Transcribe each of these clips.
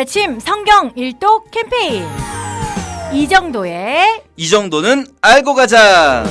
아침 성경 일독 캠페인 이 정도의 이 정도는 알고 가자.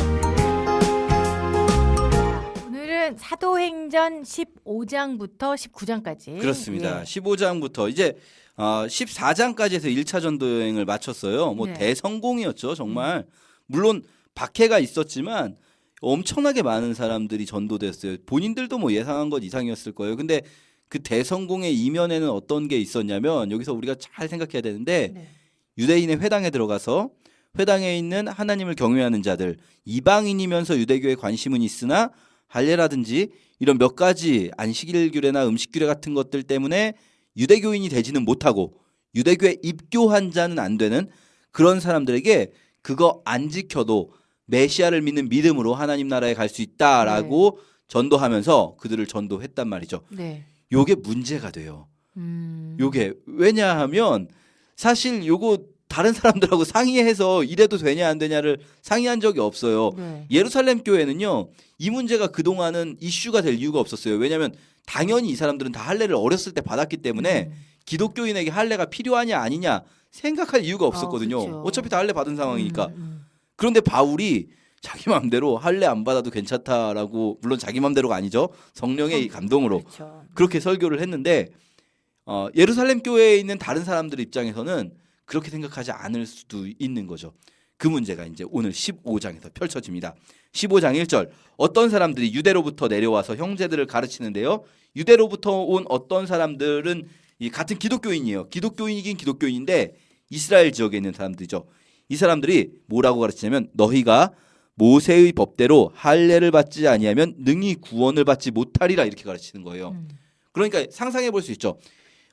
오늘은 사도행전 15장부터 19장까지 그렇습니다. 예. 15장부터 이제 어, 14장까지 해서 1차 전도 여행을 마쳤어요. 뭐 네. 대성공이었죠, 정말. 물론 박해가 있었지만 엄청나게 많은 사람들이 전도됐어요. 본인들도 뭐 예상한 것 이상이었을 거예요. 근데 그 대성공의 이면에는 어떤 게 있었냐면 여기서 우리가 잘 생각해야 되는데 네. 유대인의 회당에 들어가서 회당에 있는 하나님을 경외하는 자들 이방인이면서 유대교에 관심은 있으나 할례라든지 이런 몇 가지 안식일 규례나 음식 규례 같은 것들 때문에 유대교인이 되지는 못하고 유대교에 입교한 자는 안 되는 그런 사람들에게 그거 안 지켜도 메시아를 믿는 믿음으로 하나님 나라에 갈 수 있다라고 전도하면서 그들을 전도했단 말이죠. 네. 요게 문제가 돼요. 음. 요게 왜냐하면 사실 요거 다른 사람들하고 상의해서 이래도 되냐 안 되냐를 상의한 적이 없어요. 네. 예루살렘 교회는요 이 문제가 그 동안은 이슈가 될 이유가 없었어요. 왜냐하면 당연히 이 사람들은 다 할례를 어렸을 때 받았기 때문에 음. 기독교인에게 할례가 필요하냐 아니냐 생각할 이유가 없었거든요. 그쵸. 어차피 다 할례 받은 상황이니까. 음, 음. 그런데 바울이 자기 마음대로 할례 안 받아도 괜찮다라고 물론 자기 마음대로가 아니죠. 성령의 감동으로 그렇죠. 그렇게 설교를 했는데 어, 예루살렘 교회에 있는 다른 사람들 입장에서는 그렇게 생각하지 않을 수도 있는 거죠. 그 문제가 이제 오늘 15장에서 펼쳐집니다. 15장 1절 어떤 사람들이 유대로부터 내려와서 형제들을 가르치는데요. 유대로부터 온 어떤 사람들은 이 같은 기독교인이에요. 기독교인이긴 기독교인인데 이스라엘 지역에 있는 사람들이죠. 이 사람들이 뭐라고 가르치냐면 너희가 모세의 법대로 할례를 받지 아니하면 능히 구원을 받지 못하리라 이렇게 가르치는 거예요. 음. 그러니까 상상해 볼 수 있죠.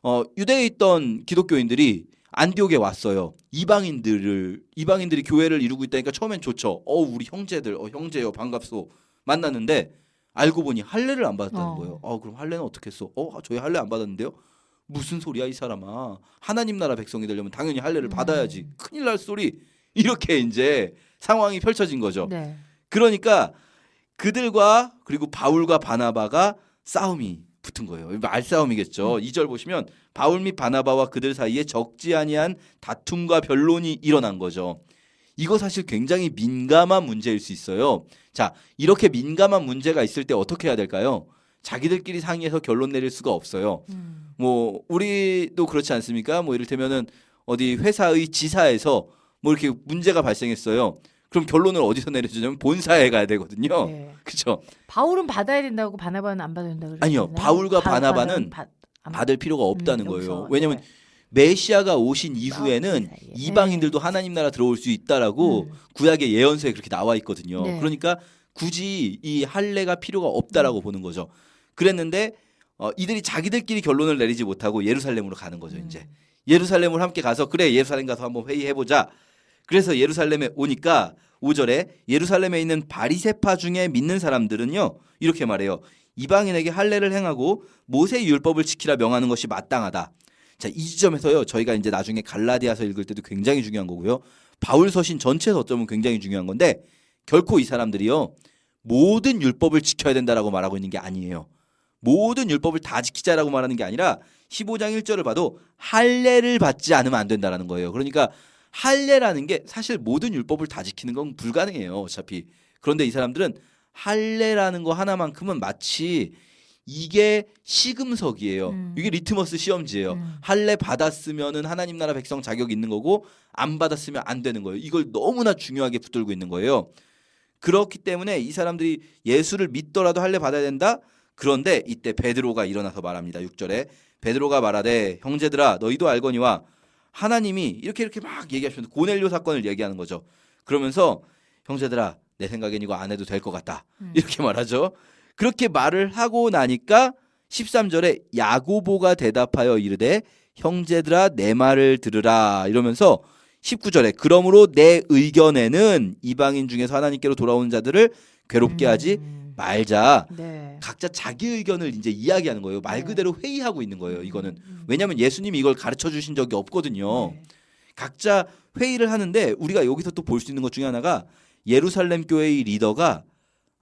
어, 유대에 있던 기독교인들이 안디옥에 왔어요. 이방인들을 이방인들이 교회를 이루고 있다니까 처음엔 좋죠. 어, 우리 형제들, 어, 형제요, 반갑소. 만났는데 알고 보니 할례를 안 받았다는 어. 거예요. 어, 그럼 할례는 어떻게 했어? 어, 저희 할례 안 받았는데요. 무슨 소리야 이 사람아. 하나님 나라 백성이 되려면 당연히 할례를 음. 받아야지. 큰일 날 소리. 이렇게 이제 상황이 펼쳐진 거죠. 네. 그러니까 그들과 그리고 바울과 바나바가 싸움이 붙은 거예요. 말싸움이겠죠. 이 2절 보시면 바울 및 바나바와 그들 사이에 적지 아니한 다툼과 변론이 일어난 거죠. 이거 사실 굉장히 민감한 문제일 수 있어요. 자, 이렇게 민감한 문제가 있을 때 어떻게 해야 될까요? 자기들끼리 상의해서 결론 내릴 수가 없어요. 음. 뭐 우리도 그렇지 않습니까? 뭐 이를테면은 어디 회사의 지사에서 뭐 이렇게 문제가 발생했어요. 그럼 결론을 어디서 내려주냐면 본사에 가야 되거든요. 네. 그렇죠? 바울은 받아야 된다고 바나바는 안 받아야 된다고 아니요. 그랬잖아요. 바울과 바- 바나바는 받- 안 받을 필요가 없다는 음, 거예요. 왜냐면 네. 메시아가 오신 이후에는 싸움 사이에. 이방인들도 하나님 나라 들어올 수 있다라고 음. 구약의 예언서에 그렇게 나와 있거든요. 네. 그러니까 굳이 이 할례가 필요가 없다라고 보는 거죠. 그랬는데 어, 이들이 자기들끼리 결론을 내리지 못하고 예루살렘으로 가는 거죠. 음. 이제 예루살렘으로 함께 가서 그래 예루살렘 가서 한번 회의해 보자. 그래서 예루살렘에 오니까 5절에 예루살렘에 있는 바리세파 중에 믿는 사람들은요 이렇게 말해요. 이방인에게 할례를 행하고 모세의 율법을 지키라 명하는 것이 마땅하다. 자, 이 지점에서요. 저희가 이제 나중에 갈라디아서 읽을 때도 굉장히 중요한 거고요. 바울 서신 전체 서점은 굉장히 중요한 건데 결코 이 사람들이요. 모든 율법을 지켜야 된다라고 말하고 있는 게 아니에요. 모든 율법을 다 지키자라고 말하는 게 아니라 15장 1절을 봐도 할례를 받지 않으면 안 된다라는 거예요. 그러니까 할례라는 게 사실 모든 율법을 다 지키는 건 불가능해요. 어차피. 그런데 이 사람들은 할례라는 거 하나만큼은 마치 이게 시금석이에요. 음. 이게 리트머스 시험지예요. 음. 할례 받았으면은 하나님 나라 백성 자격 있는 거고 안 받았으면 안 되는 거예요. 이걸 너무나 중요하게 붙들고 있는 거예요. 그렇기 때문에 이 사람들이 예수를 믿더라도 할례 받아야 된다. 그런데 이때 베드로가 일어나서 말합니다. 6절에 베드로가 말하되 형제들아 너희도 알거니와 하나님이 이렇게 이렇게 막 얘기하시면서 고넬료 사건을 얘기하는 거죠. 그러면서 형제들아 내 생각엔 이거 안 해도 될 것 같다. 음. 이렇게 말하죠. 그렇게 말을 하고 나니까 13절에 야고보가 대답하여 이르되 형제들아 내 말을 들으라 이러면서 19절에 그러므로 내 의견에는 이방인 중에서 하나님께로 돌아오는 자들을 괴롭게 하지 음. 말자. 네. 각자 자기 의견을 이제 이야기하는 거예요. 말 네. 그대로 회의하고 있는 거예요. 이거는 음. 왜냐하면 예수님이 이걸 가르쳐 주신 적이 없거든요. 네. 각자 회의를 하는데 우리가 여기서 또 볼 수 있는 것 중에 하나가 예루살렘 교회의 리더가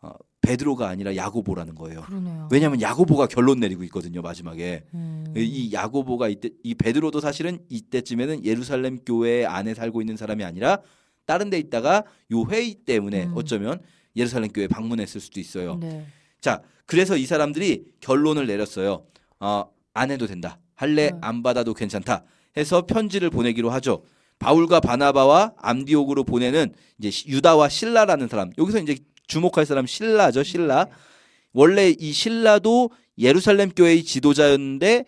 어, 베드로가 아니라 야고보라는 거예요. 그러네요. 왜냐하면 야고보가 결론 내리고 있거든요 마지막에 음. 이 야고보가 이때 이 베드로도 사실은 이때쯤에는 예루살렘 교회 안에 살고 있는 사람이 아니라 다른 데 있다가 요 회의 때문에 음. 어쩌면 예루살렘 교회 방문했을 수도 있어요. 네. 자 그래서 이 사람들이 결론을 내렸어요. 어, 안 해도 된다. 할래 음. 안 받아도 괜찮다. 해서 편지를 보내기로 하죠. 바울과 바나바와 암디옥으로 보내는 이제 시- 유다와 신라라는 사람. 여기서 이제 주목할 사람 신라죠. 신라. 원래 이 신라도 예루살렘 교회의 지도자였는데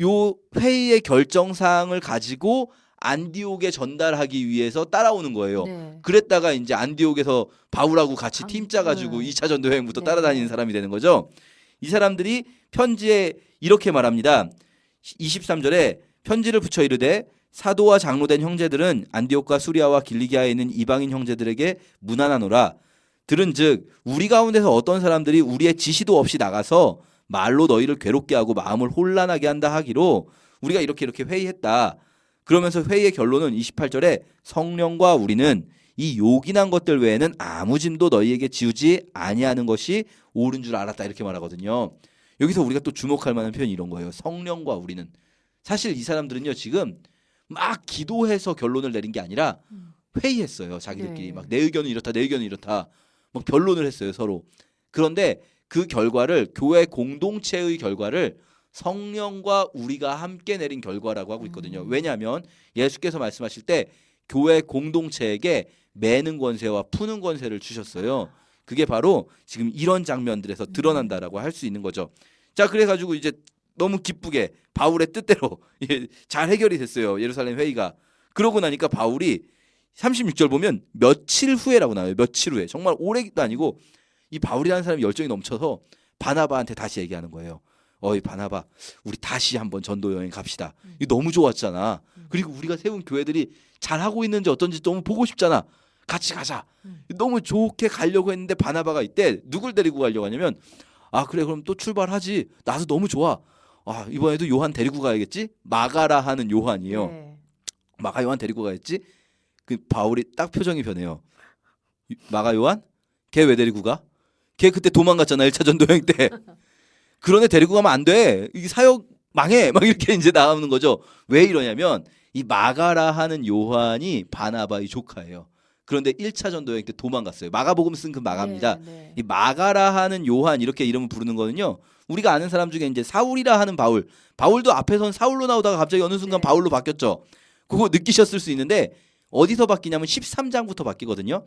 요 회의의 결정 사항을 가지고 안디옥에 전달하기 위해서 따라오는 거예요. 네. 그랬다가 이제 안디옥에서 바울하고 같이 아, 팀 짜가지고 네. 2차 전도 여행부터 네. 따라다니는 사람이 되는 거죠. 이 사람들이 편지에 이렇게 말합니다. 23절에 편지를 붙여 이르되 사도와 장로된 형제들은 안디옥과 수리아와 길리기아에 있는 이방인 형제들에게 무난하노라. 들은즉 우리 가운데서 어떤 사람들이 우리의 지시도 없이 나가서 말로 너희를 괴롭게 하고 마음을 혼란하게 한다 하기로 우리가 이렇게 이렇게 회의했다. 그러면서 회의의 결론은 28절에 성령과 우리는 이 요긴한 것들 외에는 아무 짐도 너희에게 지우지 아니하는 것이 옳은 줄 알았다 이렇게 말하거든요. 여기서 우리가 또 주목할 만한 표현이 이런 거예요. 성령과 우리는 사실 이 사람들은요 지금 막 기도해서 결론을 내린 게 아니라 회의했어요. 자기들끼리 네. 막내 의견은 이렇다, 내 의견은 이렇다, 막 변론을 했어요 서로. 그런데 그 결과를 교회 공동체의 결과를 성령과 우리가 함께 내린 결과라고 하고 있거든요. 음. 왜냐하면 예수께서 말씀하실 때 교회 공동체에게 매는 권세와 푸는 권세를 주셨어요. 그게 바로 지금 이런 장면들에서 드러난다라고 할 수 있는 거죠. 자, 그래가지고 이제 너무 기쁘게 바울의 뜻대로 예, 잘 해결이 됐어요. 예루살렘 회의가. 그러고 나니까 바울이 36절 보면 며칠 후에라고 나와요. 며칠 후에. 정말 오래도 아니고 이 바울이라는 사람이 열정이 넘쳐서 바나바한테 다시 얘기하는 거예요. 어이 바나바, 우리 다시 한번 전도 여행 갑시다. 이거 너무 좋았잖아. 그리고 우리가 세운 교회들이 잘 하고 있는지 어떤지 너무 보고 싶잖아. 같이 가자. 음. 너무 좋게 가려고 했는데 바나바가 이때 누굴 데리고 가려고 하냐면 아 그래 그럼 또 출발하지. 나도 너무 좋아. 아 이번에도 요한 데리고 가야겠지. 마가라 하는 요한이요. 네. 마가 요한 데리고 가야지. 그 바울이 딱 표정이 변해요. 유- 마가 요한? 걔 왜 데리고 가? 걔 그때 도망갔잖아. 1차 전도 여행 때. 그런 애 데리고 가면 안 돼. 이 사역 망해. 막 이렇게 이제 나오는 거죠. 왜 이러냐면 이 마가라 하는 요한이 바나바의 조카예요. 그런데 1차 전도 여행 때 도망갔어요. 마가복음 쓴 그 마가입니다. 네, 네. 이 마가라 하는 요한 이렇게 이름을 부르는 거는요. 우리가 아는 사람 중에 이제 사울이라 하는 바울. 바울도 앞에선 사울로 나오다가 갑자기 어느 순간 네. 바울로 바뀌었죠. 그거 느끼셨을 수 있는데 어디서 바뀌냐면 13장부터 바뀌거든요.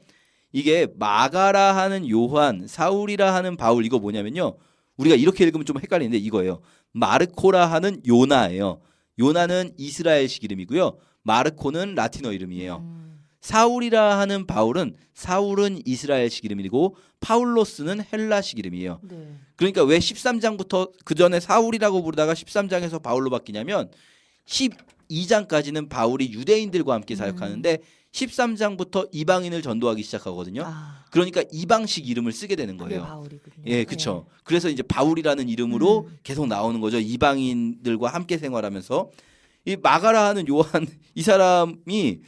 이게 마가라 하는 요한, 사울이라 하는 바울 이거 뭐냐면요. 우리가 이렇게 읽으면 좀 헷갈리는데 이거예요. 마르코라 하는 요나예요. 요나는 이스라엘식 이름이고요. 마르코는 라틴어 이름이에요. 음. 사울이라 하는 바울은 사울은 이스라엘식 이름이고 파울로스는 헬라식 이름이에요. 네. 그러니까 왜 13장부터 그 전에 사울이라고 부르다가 13장에서 바울로 바뀌냐면 12장까지는 바울이 유대인들과 함께 사역하는데 13장부터 이방인을 전도하기 시작하거든요. 아, 그러니까 이방식 이름을 쓰게 되는 거예요. 예, 그렇죠. 그래서 이제 바울이라는 이름으로 음. 계속 나오는 거죠. 이방인들과 함께 생활하면서 이 마가라 하는 요한 이 사람이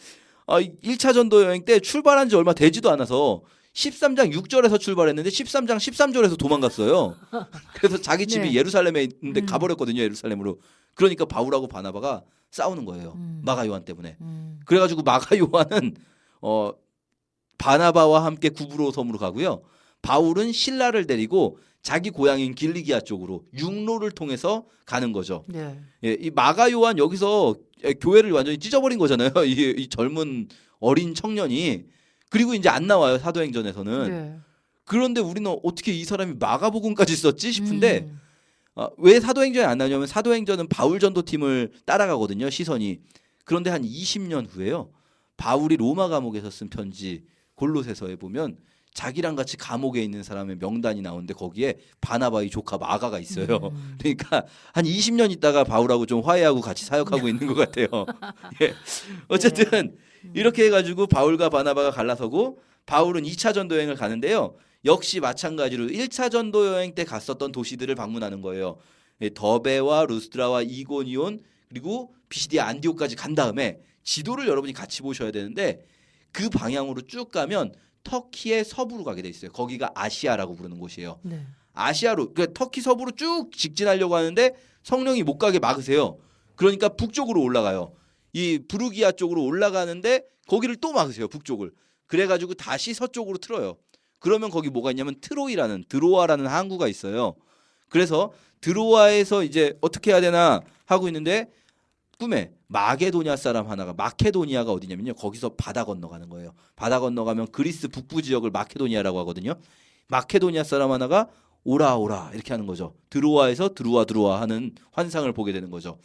아, 1차 전도 여행 때 출발한 지 얼마 되지도 않아서 13장 6절에서 출발했는데 13장 13절에서 도망갔어요. 그래서 자기 집이 네. 예루살렘에 있는데 음. 가버렸거든요. 예루살렘으로. 그러니까 바울하고 바나바가 싸우는 거예요. 음. 마가 요한 때문에. 음. 그래가지고 마가 요한은 어 바나바와 함께 구브로 섬으로 가고요. 바울은 신라를 데리고 자기 고향인 길리기아 쪽으로 육로를 통해서 가는 거죠. 네. 예, 이 마가 요한 여기서 예, 교회를 완전히 찢어버린 거잖아요. 이, 이 젊은 어린 청년이 그리고 이제 안 나와요 사도행전에서는. 네. 그런데 우리는 어떻게 이 사람이 마가복음까지 썼지 싶은데 음. 어, 왜 사도행전이 안 나오냐면 사도행전은 바울 전도팀을 따라가거든요 시선이 그런데 한 20년 후에요 바울이 로마 감옥에서 쓴 편지 골로새서에 보면 자기랑 같이 감옥에 있는 사람의 명단이 나오는데 거기에 바나바의 조카 마가가 있어요 음. 그러니까 한 20년 있다가 바울하고 좀 화해하고 같이 사역하고 있는 것 같아요 예. 어쨌든 음. 이렇게 해가지고 바울과 바나바가 갈라서고 바울은 2차 전도 여행을 가는데요. 역시 마찬가지로 1차 전도 여행 때 갔었던 도시들을 방문하는 거예요. 예, 더베와 루스드라와 이고니온 그리고 비시디아 안디오까지 간 다음에 지도를 여러분이 같이 보셔야 되는데 그 방향으로 쭉 가면 터키의 서부로 가게 돼 있어요. 거기가 아시아라고 부르는 곳이에요. 네. 아시아로 그러니까 터키 서부로 쭉 직진하려고 하는데 성령이 못 가게 막으세요. 그러니까 북쪽으로 올라가요. 이 부르기아 쪽으로 올라가는데 거기를 또 막으세요. 북쪽을. 그래가지고 다시 서쪽으로 틀어요. 그러면 거기 뭐가 있냐면 트로이라는 드로아라는 항구가 있어요. 그래서 드로아에서 이제 어떻게 해야 되나 하고 있는데 꿈에 마게도니아 사람 하나가 마케도니아가 어디냐면요. 거기서 바다 건너가는 거예요. 바다 건너가면 그리스 북부 지역을 마케도니아라고 하거든요. 마케도니아 사람 하나가 오라 오라 이렇게 하는 거죠. 드로아에서 드루아 드루아 하는 환상을 보게 되는 거죠.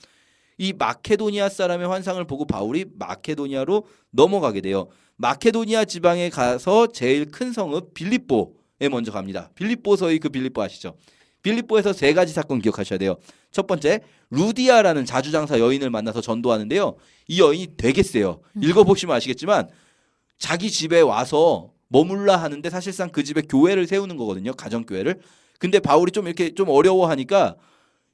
이 마케도니아 사람의 환상을 보고 바울이 마케도니아로 넘어가게 돼요. 마케도니아 지방에 가서 제일 큰 성읍 빌립보에 먼저 갑니다. 빌립보서의 그 빌립보 아시죠? 빌립보에서 세 가지 사건 기억하셔야 돼요. 첫 번째, 루디아라는 자주장사 여인을 만나서 전도하는데요. 이 여인이 되게 세요. 읽어보시면 아시겠지만 자기 집에 와서 머물라 하는데 사실상 그 집에 교회를 세우는 거거든요. 가정교회를. 근데 바울이 좀 이렇게 좀 어려워하니까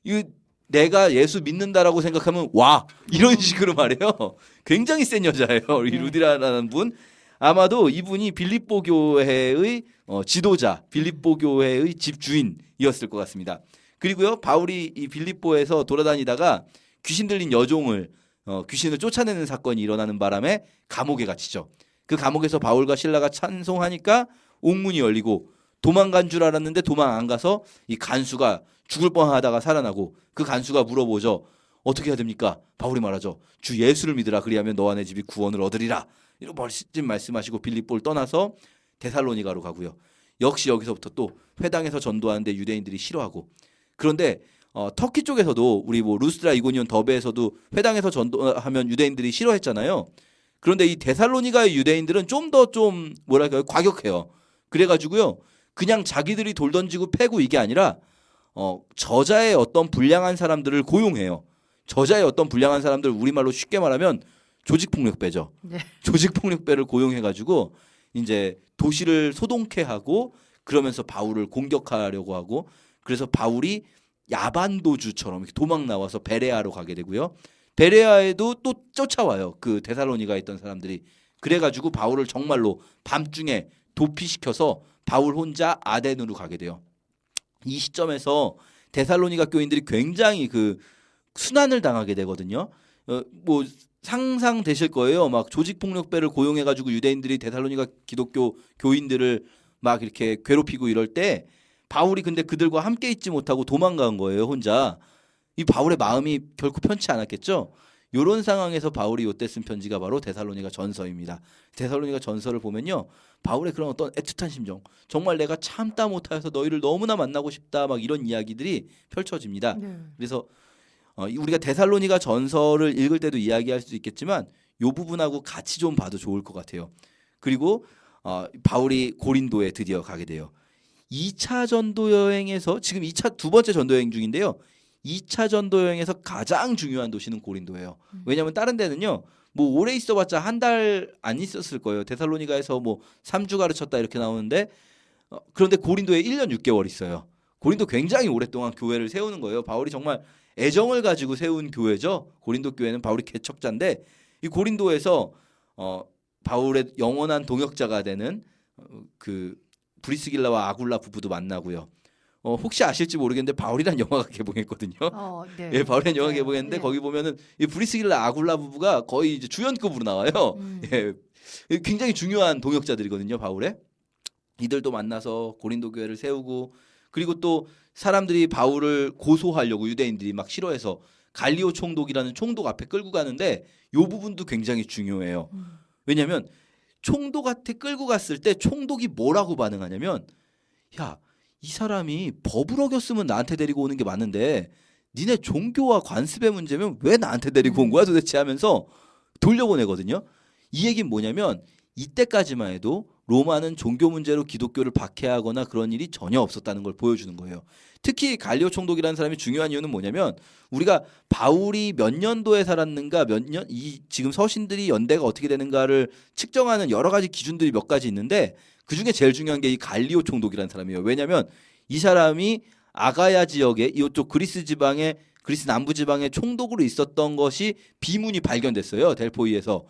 이 내가 예수 믿는다라고 생각하면 와 이런 식으로 말해요. 굉장히 센 여자예요. 이 네. 루디라라는 분 아마도 이분이 빌립보 교회의 어, 지도자, 빌립보 교회의 집주인이었을 것 같습니다. 그리고요 바울이 이 빌립보에서 돌아다니다가 귀신 들린 여종을 어, 귀신을 쫓아내는 사건이 일어나는 바람에 감옥에 갇히죠. 그 감옥에서 바울과 신라가 찬송하니까 옥문이 열리고 도망간 줄 알았는데 도망 안 가서 이 간수가 죽을 뻔하다가 살아나고 그 간수가 물어보죠. 어떻게 해야 됩니까? 바울이 말하죠. 주 예수를 믿으라 그리하면 너와 내 집이 구원을 얻으리라. 이런 멋진 말씀하시고 빌립보를 떠나서 데살로니가로 가고요. 역시 여기서부터 또 회당에서 전도하는데 유대인들이 싫어하고 그런데 어, 터키 쪽에서도 우리 뭐 루스드라 이고니온 더베에서도 회당에서 전도하면 유대인들이 싫어했잖아요. 그런데 이 데살로니가의 유대인들은 좀 더좀 뭐랄까요 과격해요. 그래가지고요 그냥 자기들이 돌 던지고 패고 이게 아니라 어, 저자의 어떤 불량한 사람들을 고용해요. 저자의 어떤 불량한 사람들 우리말로 쉽게 말하면 조직폭력배죠. 네. 조직폭력배를 고용해가지고 이제 도시를 소동케 하고 그러면서 바울을 공격하려고 하고 그래서 바울이 야반도주처럼 도망 나와서 베레아로 가게 되고요. 베레아에도 또 쫓아와요. 그 데살로니가 있던 사람들이 그래가지고 바울을 정말로 밤중에 도피시켜서 바울 혼자 아덴으로 가게 돼요. 이 시점에서 데살로니가 교인들이 굉장히 그 순환을 당하게 되거든요. 어, 뭐 상상되실 거예요. 막 조직 폭력배를 고용해 가지고 유대인들이 데살로니가 기독교 교인들을 막 이렇게 괴롭히고 이럴 때 바울이 근데 그들과 함께 있지 못하고 도망간 거예요, 혼자. 이 바울의 마음이 결코 편치 않았겠죠. 요런 상황에서 바울이 요때 쓴 편지가 바로 데살로니가 전서입니다. 데살로니가 전서를 보면요. 바울의 그런 어떤 애틋한 심정, 정말 내가 참다 못하여서 너희를 너무나 만나고 싶다 막 이런 이야기들이 펼쳐집니다. 네. 그래서 어, 이 우리가 데살로니가 전서를 읽을 때도 이야기할 수 있겠지만 요 부분하고 같이 좀 봐도 좋을 것 같아요. 그리고 어, 바울이 고린도에 드디어 가게 돼요. 2차 전도 여행에서 지금 2차 두 번째 전도 여행 중인데요. 2차 전도 여행에서 가장 중요한 도시는 고린도예요. 왜냐하면 다른 데는요. 뭐 오래 있어봤자 한 달 안 있었을 거예요. 데살로니가에서 뭐 3주 가르쳤다 이렇게 나오는데 어, 그런데 고린도에 1년 6개월 있어요. 고린도 굉장히 오랫동안 교회를 세우는 거예요. 바울이 정말 애정을 가지고 세운 교회죠. 고린도 교회는 바울이 개척자인데 이 고린도에서 어 바울의 영원한 동역자가 되는 어, 그 브리스길라와 아굴라 부부도 만나고요. 어 혹시 아실지 모르겠는데 바울이란 영화가 개봉했거든요. 어, 네. 예, 바울이란 영화 네. 개봉했는데 네. 거기 보면은 이 브리스길라 아굴라 부부가 거의 이제 주연급으로 나와요. 음. 예. 굉장히 중요한 동역자들이거든요, 바울의. 이들도 만나서 고린도 교회를 세우고 그리고 또 사람들이 바울을 고소하려고 유대인들이 막 싫어해서 갈리오 총독이라는 총독 앞에 끌고 가는데 요 부분도 굉장히 중요해요. 음. 왜냐하면 총독한테 끌고 갔을 때 총독이 뭐라고 반응하냐면 야 이 사람이 법을 어겼으면 나한테 데리고 오는 게 맞는데 니네 종교와 관습의 문제면 왜 나한테 데리고 온 거야 도대체 하면서 돌려보내거든요. 이 얘기는 뭐냐면 이때까지만 해도 로마는 종교 문제로 기독교를 박해하거나 그런 일이 전혀 없었다는 걸 보여주는 거예요. 특히 갈리오 총독이라는 사람이 중요한 이유는 뭐냐면 우리가 바울이 몇 년도에 살았는가 몇 년 이 지금 서신들이 연대가 어떻게 되는가를 측정하는 여러 가지 기준들이 몇 가지 있는데 그 중에 제일 중요한 게 이 갈리오 총독이라는 사람이에요. 왜냐하면 이 사람이 아가야 지역에 이쪽 그리스 지방에 그리스 남부 지방에 총독으로 있었던 것이 비문이 발견됐어요. 델포이에서.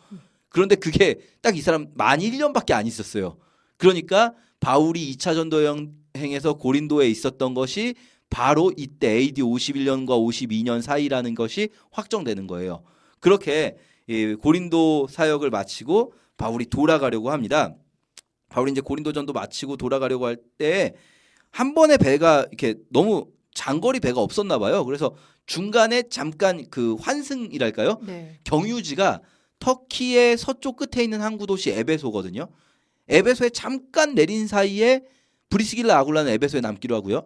그런데 그게 딱 이 사람 만 1년밖에 안 있었어요. 그러니까 바울이 2차 전도 여행에서 고린도에 있었던 것이 바로 이때 AD 51년과 52년 사이라는 것이 확정되는 거예요. 그렇게 이 고린도 사역을 마치고 바울이 돌아가려고 합니다. 바울이 이제 고린도전도 마치고 돌아가려고 할 때 한 번에 배가 이렇게 너무 장거리 배가 없었나 봐요. 그래서 중간에 잠깐 그 환승이랄까요? 네. 경유지가 터키의 서쪽 끝에 있는 항구 도시 에베소거든요. 에베소에 잠깐 내린 사이에 브리스길라 아굴라는 에베소에 남기로 하고요.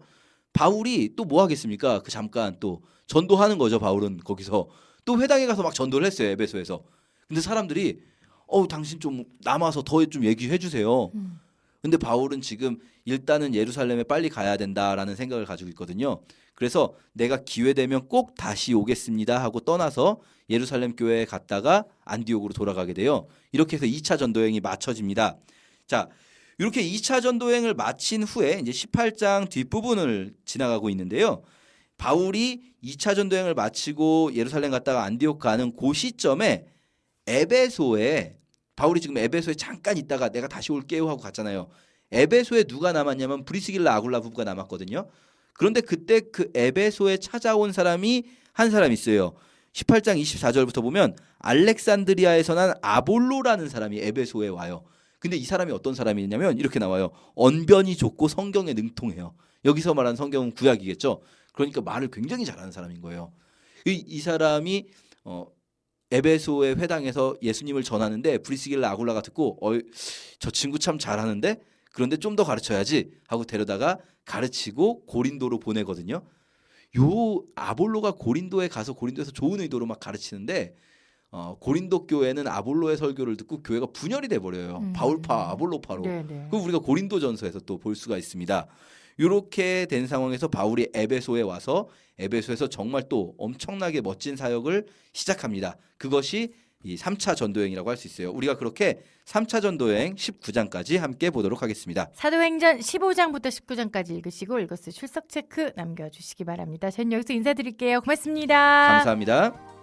바울이 또 뭐 하겠습니까? 그 잠깐 또 전도하는 거죠. 바울은 거기서 또 회당에 가서 막 전도를 했어요. 에베소에서. 근데 사람들이 어 당신 좀 남아서 더 좀 얘기해 주세요. 음. 근데 바울은 지금 일단은 예루살렘에 빨리 가야 된다라는 생각을 가지고 있거든요. 그래서 내가 기회 되면 꼭 다시 오겠습니다 하고 떠나서 예루살렘 교회에 갔다가 안디옥으로 돌아가게 돼요. 이렇게 해서 2차 전도행이 마쳐집니다. 자, 이렇게 2차 전도행을 마친 후에 이제 18장 뒷부분을 지나가고 있는데요. 바울이 2차 전도행을 마치고 예루살렘 갔다가 안디옥 가는 그 시점에 에베소에 바울이 지금 에베소에 잠깐 있다가 내가 다시 올게요 하고 갔잖아요. 에베소에 누가 남았냐면 브리스길라 아굴라 부부가 남았거든요. 그런데 그때 그 에베소에 찾아온 사람이 한 사람 있어요. 18장 24절부터 보면 알렉산드리아에서 난 아볼로라는 사람이 에베소에 와요. 근데 이 사람이 어떤 사람이냐면 이렇게 나와요. 언변이 좋고 성경에 능통해요. 여기서 말하는 성경은 구약이겠죠. 그러니까 말을 굉장히 잘하는 사람인 거예요. 이, 이 사람이 어, 에베소의 회당에서 예수님을 전하는데 브리스길라 아굴라가 듣고 어, 저 친구 참 잘하는데 그런데 좀 더 가르쳐야지 하고 데려다가 가르치고 고린도로 보내거든요. 요 아볼로가 고린도에 가서 고린도에서 좋은 의도로 막 가르치는데 어, 고린도 교회는 아볼로의 설교를 듣고 교회가 분열이 돼 버려요. 음. 바울파, 아볼로파로. 그 우리가 고린도 전서에서 또 볼 수가 있습니다. 이렇게 된 상황에서 바울이 에베소에 와서 에베소에서 정말 또 엄청나게 멋진 사역을 시작합니다. 그것이 이 3차 전도여행이라고 할 수 있어요. 우리가 그렇게 3차 전도여행 19장까지 함께 보도록 하겠습니다. 사도행전 15장부터 19장까지 읽으시고 읽었을 출석 체크 남겨주시기 바랍니다. 저는 여기서 인사드릴게요. 고맙습니다. 감사합니다.